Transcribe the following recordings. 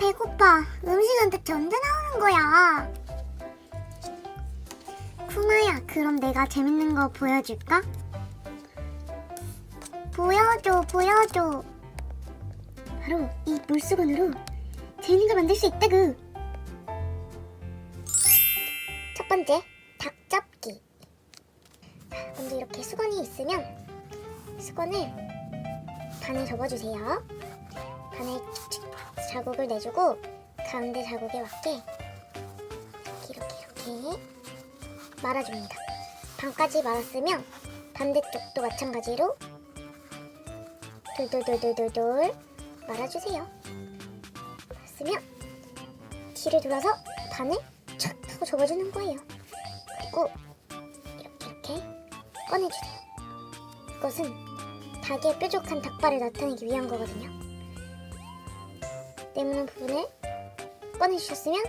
배고파. 음식은 대체 언제 나오는 거야? 쿠마야, 그럼 내가 재밌는 거 보여줄까? 보여줘, 보여줘. 바로 이 물수건으로 재밌는 걸 만들 수 있다구. 첫 번째, 닭. 자, 먼저 이렇게 수건이 있으면 수건을 반에 접어주세요. 반에 자국을 내주고 가운데 자국에 맞게 이렇게 이렇게 말아줍니다. 반까지 말았으면 반대쪽도 마찬가지로 돌돌돌돌돌돌 말아주세요. 말았으면 뒤를 돌아서 반을 촥 하고 접어주는 거예요. 그리고 이렇게 이렇게 꺼내주세요. 이것은 닭의 뾰족한 닭발을 나타내기 위한 거거든요. 네모난 부분을 꺼내주셨으면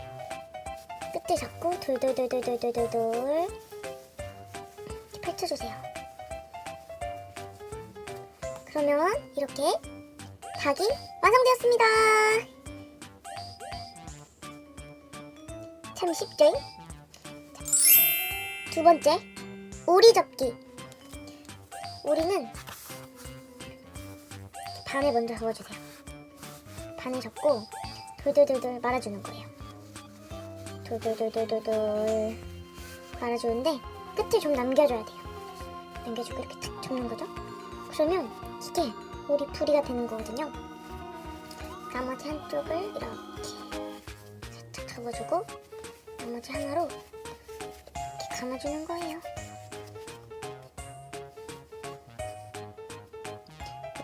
끝을 잡고 돌돌돌돌돌돌돌 이렇게 펼쳐주세요. 그러면 이렇게 닭이 완성되었습니다. 참 쉽죠? 자, 두 번째, 오리 접기. 오리는 반을 먼저 접어주세요. 반을 접고 돌돌돌돌 말아주는 거예요. 돌돌돌돌돌돌 말아주는데 끝을 좀 남겨줘야 돼요. 남겨주고 이렇게 탁 접는 거죠. 그러면 이게 오리 풀이가 되는 거거든요. 나머지 한쪽을 이렇게 살짝 접어주고 나머지 하나로 이렇게 감아주는 거예요.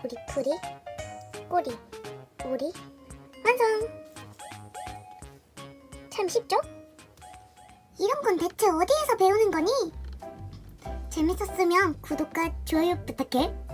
오리 풀이 꼬리 오리 완성! 참 쉽죠? 이런 건 대체 어디에서 배우는 거니? 재밌었으면 구독과 좋아요 부탁해.